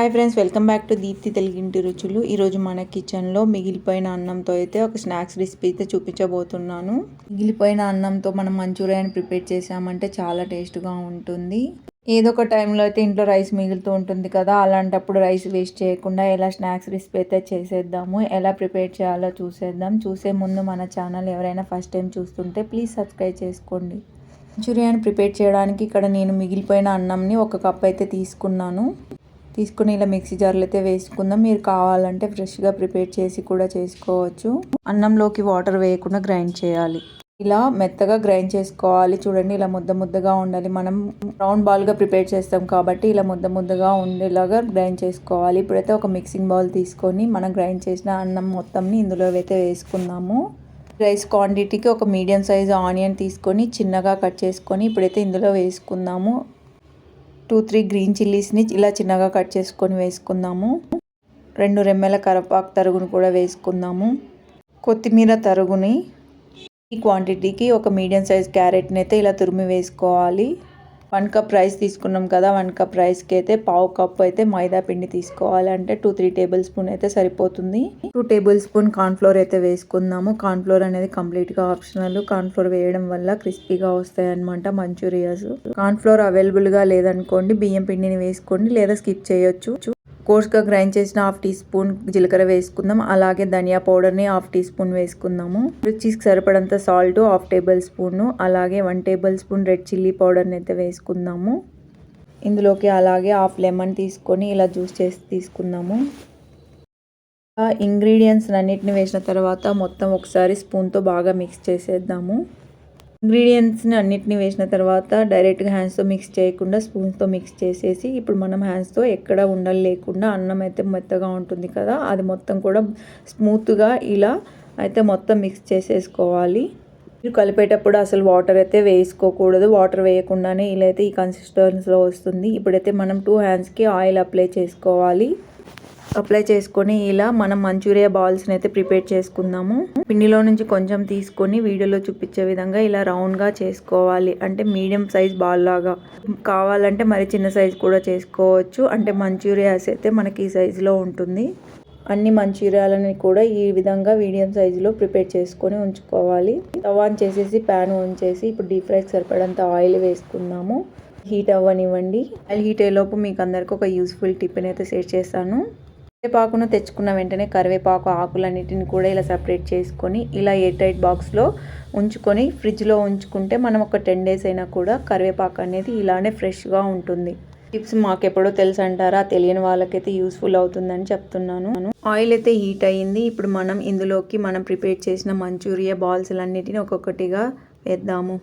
Hi friends welcome back to Deepthi తెలుగింటి రుచులు ఈరోజు మన కిచెన్లో మిగిలిపోయిన అన్నంతో అయితే ఒక స్నాక్స్ రెసిపీ అయితే చూపించబోతున్నాను. మిగిలిపోయిన అన్నంతో మనం మంచూరియాని ప్రిపేర్ చేసామంటే చాలా టేస్ట్గా ఉంటుంది. ఏదో ఒక టైంలో అయితే ఇంట్లో రైస్ మిగులుతూ ఉంటుంది కదా అలాంటప్పుడు రైస్ వేస్ట్ చేయకుండా ఎలా స్నాక్స్ రెసిపీ అయితే చేసేద్దాము ఎలా ప్రిపేర్ చేయాలో చూసేద్దాం. చూసే ముందు మన ఛానల్ ఎవరైనా ఫస్ట్ టైం చూస్తుంటే ప్లీజ్ సబ్స్క్రైబ్ చేసుకోండి. మంచూరియాని ప్రిపేర్ చేయడానికి ఇక్కడ నేను మిగిలిపోయిన అన్నంని ఒక కప్ అయితే తీసుకున్నాను. తీసుకుని ఇలా మిక్సీ జార్లు అయితే వేసుకుందాం. మీరు కావాలంటే ఫ్రెష్గా ప్రిపేర్ చేసి కూడా చేసుకోవచ్చు. అన్నంలోకి వాటర్ వేయకుండా గ్రైండ్ చేయాలి. ఇలా మెత్తగా గ్రైండ్ చేసుకోవాలి. చూడండి ఇలా ముద్ద ముద్దగా ఉండాలి. మనం రౌండ్ బాల్గా ప్రిపేర్ చేస్తాం కాబట్టి ఇలా ముద్ద ముద్దగా ఉండేలాగా గ్రైండ్ చేసుకోవాలి. ఇప్పుడైతే ఒక మిక్సింగ్ బౌల్ తీసుకొని మనం గ్రైండ్ చేసిన అన్నం మొత్తంని ఇందులో అయితే వేసుకుందాము. రైస్ క్వాంటిటీకి ఒక మీడియం సైజ్ ఆనియన్ తీసుకొని చిన్నగా కట్ చేసుకొని ఇప్పుడైతే ఇందులో వేసుకుందాము. టూ త్రీ గ్రీన్ చిల్లీస్ని ఇలా చిన్నగా కట్ చేసుకొని వేసుకుందాము. రెండు రెమ్మెల కరపాకు తరుగును కూడా వేసుకుందాము. కొత్తిమీర తరుగుని ఈ క్వాంటిటీకి ఒక మీడియం సైజ్ క్యారెట్ని అయితే ఇలా తురిమి వేసుకోవాలి. వన్ కప్ రైస్ తీసుకున్నాం కదా వన్ కప్ రైస్కి అయితే పావు కప్ అయితే మైదా పిండి తీసుకోవాలంటే టూ త్రీ టేబుల్ స్పూన్ అయితే సరిపోతుంది. టూ టేబుల్ స్పూన్ కార్న్ఫ్లోర్ అయితే వేసుకుందాము. కార్న్ఫ్లోర్ అనేది కంప్లీట్గా ఆప్షనల్. కార్న్ఫ్లోర్ వేయడం వల్ల క్రిస్పీగా వస్తాయి అనమాట మంచూరియాస్. కార్న్ఫ్లోర్ అవైలబుల్గా లేదనుకోండి బియ్యం పిండిని వేసుకోండి లేదా స్కిప్ చేయొచ్చు. కోర్స్గా గ్రైండ్ చేసిన హాఫ్ టీ స్పూన్ జీలకర్ర వేసుకుందాం. అలాగే ధనియా పౌడర్ని హాఫ్ టీ స్పూన్ వేసుకుందాము. రుచికి సరిపడంత సాల్ట్ హాఫ్ టేబుల్ స్పూన్. అలాగే one tablespoon red chilli పౌడర్ని అయితే వేసుకుందాము. ఇందులోకి అలాగే హాఫ్ లెమన్ తీసుకొని ఇలా జ్యూస్ చేసి తీసుకుందాము. ఇంగ్రీడియంట్స్ అన్నిటిని వేసిన తర్వాత మొత్తం ఒకసారి స్పూన్తో బాగా మిక్స్ చేసేద్దాము. ఇంగ్రీడియంట్స్ని అన్నిటిని వేసిన తర్వాత డైరెక్ట్గా హ్యాండ్స్తో మిక్స్ చేయకుండా స్పూన్స్తో మిక్స్ చేసేసి ఇప్పుడు మనం హ్యాండ్స్తో ఎక్కడ ఉండలు లేకుండా అన్నం అయితే మెత్తగా ఉంటుంది కదా అది మొత్తం కూడా స్మూత్గా ఇలా అయితే మొత్తం మిక్స్ చేసేసుకోవాలి. మీరు కలిపేటప్పుడు అసలు వాటర్ అయితే వేసుకోకూడదు వాటర్ వేయకుండానే ఇలా అయితే ఈ కన్సిస్టెన్సీలో వస్తుంది. ఇప్పుడైతే మనం టూ హ్యాండ్స్కి ఆయిల్ అప్లై చేసుకోవాలి. అప్లై చేసుకొని ఇలా మనం మంచూరియా బాల్స్ని అయితే ప్రిపేర్ చేసుకుందాము. పిండిలో నుంచి కొంచెం తీసుకొని వీడియోలో చూపించే విధంగా ఇలా రౌండ్గా చేసుకోవాలి. అంటే మీడియం సైజ్ బాల్ లాగా. కావాలంటే మరి చిన్న సైజ్ కూడా చేసుకోవచ్చు. అంటే మంచూరియాస్ అయితే మనకి ఈ సైజులో ఉంటుంది. అన్ని మంచూరియాలని కూడా ఈ విధంగా మీడియం సైజులో ప్రిపేర్ చేసుకొని ఉంచుకోవాలి. తవాన్ చేసేసి ప్యాన్ ఉంచేసి ఇప్పుడు డీప్ ఫ్రైకి సరిపడంత ఆయిల్ వేసుకుందాము. హీట్ అవ్వనివ్వండి. ఆయిల్ హీట్ అయ్యేలోపు మీకు అందరికీ ఒక యూస్ఫుల్ టిఫిన్ అయితే షేర్ చేస్తాను. కరివేపాకును తెచ్చుకున్న వెంటనే కరివేపాకు ఆకులన్నిటిని కూడా ఇలా సపరేట్ చేసుకొని ఇలా ఎయిర్ టైట్ బాక్స్లో ఉంచుకొని ఫ్రిడ్జ్లో ఉంచుకుంటే మనం ఒక టెన్ డేస్ అయినా కూడా కరివేపాకు అనేది ఇలానే ఫ్రెష్గా ఉంటుంది. టిప్స్ మాకెప్పుడో తెలుసు అంటారా తెలియని వాళ్ళకైతే యూస్ఫుల్ అవుతుందని చెప్తున్నాను. ఆయిల్ అయితే హీట్ అయ్యింది. ఇప్పుడు మనం ఇందులోకి మనం ప్రిపేర్ చేసిన మంచూరియా బాల్స్ అన్నిటిని ఒక్కొక్కటిగా వేద్దాము.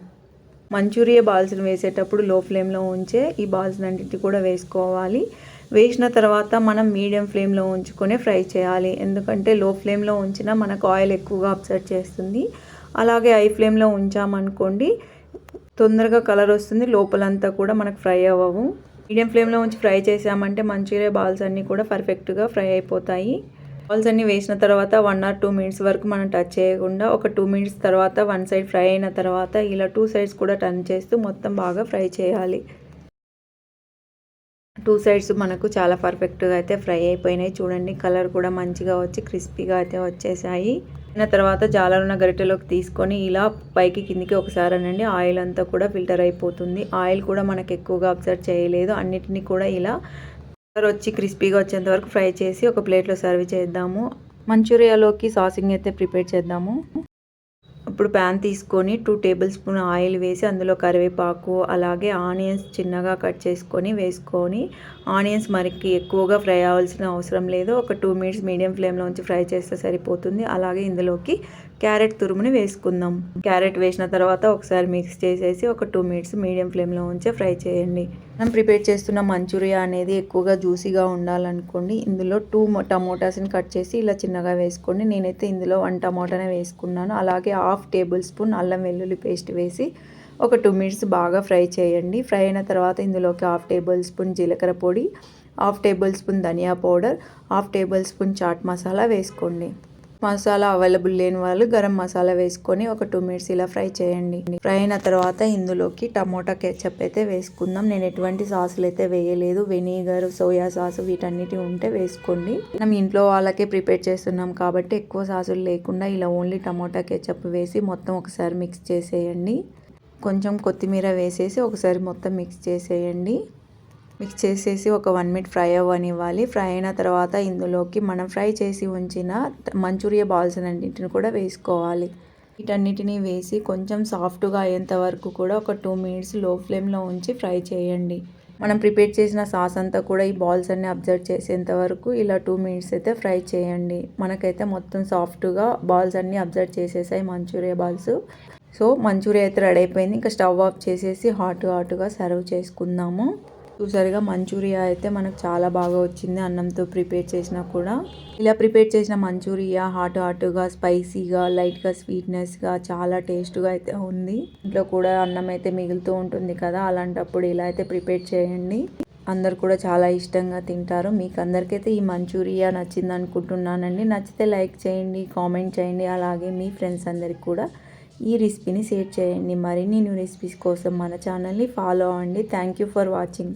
మంచూరియా బాల్స్ని వేసేటప్పుడు లో ఫ్లేమ్లో ఉంచే ఈ బాల్స్ అన్నింటినీ కూడా వేసుకోవాలి. వేసిన తర్వాత మనం మీడియం ఫ్లేమ్లో ఉంచుకొని ఫ్రై చేయాలి. ఎందుకంటే లో ఫ్లేమ్లో ఉంచినా మనకు ఆయిల్ ఎక్కువగా అబ్సర్వ్ చేస్తుంది. అలాగే హై ఫ్లేమ్లో ఉంచామనుకోండి తొందరగా కలర్ వస్తుంది. లోపలంతా కూడా మనకు ఫ్రై అవ్వవు. మీడియం ఫ్లేమ్లో ఉంచి ఫ్రై చేసామంటే మంచూరియా బాల్స్ అన్నీ కూడా పర్ఫెక్ట్గా ఫ్రై అయిపోతాయి. బాల్స్ అన్నీ వేసిన తర్వాత వన్ ఆర్ టూ మినిట్స్ వరకు మనం టచ్ చేయకుండా ఒక టూ మినిట్స్ తర్వాత వన్ సైడ్ ఫ్రై అయిన తర్వాత ఇలా టూ సైడ్స్ కూడా టర్న్ చేస్తూ మొత్తం బాగా ఫ్రై చేయాలి. టూ సైడ్స్ మనకు చాలా పర్ఫెక్ట్గా అయితే ఫ్రై అయిపోయినాయి. చూడండి కలర్ కూడా మంచిగా వచ్చి క్రిస్పీగా అయితే వచ్చేసాయి. అయిన తర్వాత జాలరున్న గరిటెలోకి తీసుకొని ఇలా పైకి కిందికి ఒకసారి అనండి. ఆయిల్ అంతా కూడా ఫిల్టర్ అయిపోతుంది. ఆయిల్ కూడా మనకు ఎక్కువగా అబ్జర్వ్ చేయలేదు. అన్నిటినీ కూడా ఇలా కలర్ వచ్చి క్రిస్పీగా వచ్చేంత వరకు ఫ్రై చేసి ఒక ప్లేట్లో సర్వ్ చేద్దాము. మంచూరియాలోకి సాసింగ్ అయితే ప్రిపేర్ చేద్దాము. ఇప్పుడు ప్యాన్ తీసుకొని టూ టేబుల్ స్పూన్ ఆయిల్ వేసి అందులో కరివేపాకు అలాగే ఆనియన్స్ చిన్నగా కట్ చేసుకొని వేసుకొని ఆనియన్స్ మరికి ఎక్కువగా ఫ్రై అవ్వాల్సిన అవసరం లేదు. ఒక టూ మినిట్స్ మీడియం ఫ్లేమ్లో ఉంచి ఫ్రై చేస్తే సరిపోతుంది. అలాగే ఇందులోకి క్యారెట్ తురుముని వేసుకుందాం. క్యారెట్ వేసిన తర్వాత ఒకసారి మిక్స్ చేసేసి ఒక టూ మినిట్స్ మీడియం ఫ్లేమ్లో ఉంచి ఫ్రై చేయండి. మనం ప్రిపేర్ చేస్తున్న మంచూరియా అనేది ఎక్కువగా జ్యూసీగా ఉండాలనుకోండి. ఇందులో టూ టమోటాస్ని కట్ చేసి ఇలా చిన్నగా వేసుకోండి. నేనైతే ఇందులో వన్ టమోటానే వేసుకున్నాను. అలాగే హాఫ్ హాఫ్ టేబుల్ స్పూన్ అల్లం వెల్లుల్లి పేస్ట్ వేసి ఒక టూ మినిట్స్ బాగా ఫ్రై చేయండి. ఫ్రై అయిన తర్వాత ఇందులోకి హాఫ్ టేబుల్ స్పూన్ జీలకర్ర పొడి హాఫ్ టేబుల్ స్పూన్ ధనియా powder half tablespoon chaat masala వేసుకోండి. మసాలా అవైలబుల్ లేని వాళ్ళు గరం మసాలా వేసుకొని ఒక టూ మినిట్స్ ఇలా ఫ్రై చేయండి. ఫ్రై అయిన తర్వాత ఇందులోకి టమోటా కెచప్ అయితే వేసుకుందాం. నేను ఎటువంటి సాసులు అయితే వేయలేదు. వెనిగర్ సోయా సాస్ వీటన్నిటి ఉంటే వేసుకోండి. మనం ఇంట్లో వాళ్ళకే ప్రిపేర్ చేస్తున్నాం కాబట్టి ఎక్కువ సాసులు లేకుండా ఇలా ఓన్లీ టమోటా కెచప్ వేసి మొత్తం ఒకసారి మిక్స్ చేసేయండి. కొంచెం కొత్తిమీర వేసేసి ఒకసారి మొత్తం మిక్స్ చేసేయండి. మిక్స్ చేసేసి ఒక వన్ మినిట్ ఫ్రై అవ్వనివ్వాలి. ఫ్రై అయిన తర్వాత ఇందులోకి మనం ఫ్రై చేసి ఉంచిన మంచూరియా బాల్స్ అన్నింటిని కూడా వేసుకోవాలి. వీటన్నిటిని వేసి కొంచెం సాఫ్ట్గా అయ్యేంత వరకు కూడా ఒక టూ మినిట్స్లో ఫ్లేమ్లో ఉంచి ఫ్రై చేయండి. మనం ప్రిపేర్ చేసిన సాస్ అంతా కూడా ఈ బాల్స్ అన్ని అబ్జర్వ్ చేసేంత వరకు ఇలా టూ మినిట్స్ అయితే ఫ్రై చేయండి. మనకైతే మొత్తం సాఫ్ట్గా బాల్స్ అన్నీ అబ్జర్వ్ చేసేసాయి మంచూరియా బాల్స్. సో మంచూరియా అయితే రెడీ అయిపోయింది. ఇంకా స్టవ్ ఆఫ్ చేసేసి హాట్ హాట్గా సర్వ్ చేసుకుందాము. చూసారుగా మంచూరియా అయితే మనకు చాలా బాగా వచ్చింది. అన్నంతో ప్రిపేర్ చేసినా కూడా. ఇలా ప్రిపేర్ చేసిన మంచూరియా హాట్ హాట్గా స్పైసీగా లైట్గా స్వీట్నెస్గా చాలా టేస్ట్గా అయితే ఉంది. ఇంట్లో కూడా అన్నం అయితే మిగులుతూ ఉంటుంది కదా అలాంటప్పుడు ఇలా అయితే ప్రిపేర్ చేయండి. అందరు కూడా చాలా ఇష్టంగా తింటారు. మీకు అందరికైతే ఈ మంచూరియా నచ్చింది అనుకుంటున్నానండి నచ్చితే లైక్ చేయండి కామెంట్ చేయండి. అలాగే మీ ఫ్రెండ్స్ అందరికి కూడా ఈ రెసిపీని షేర్ చేయండి. మరిన్ని న్యూ రెసిపీస్ కోసం మన ఛానల్ని ఫాలో అవ్వండి. Thank you for watching.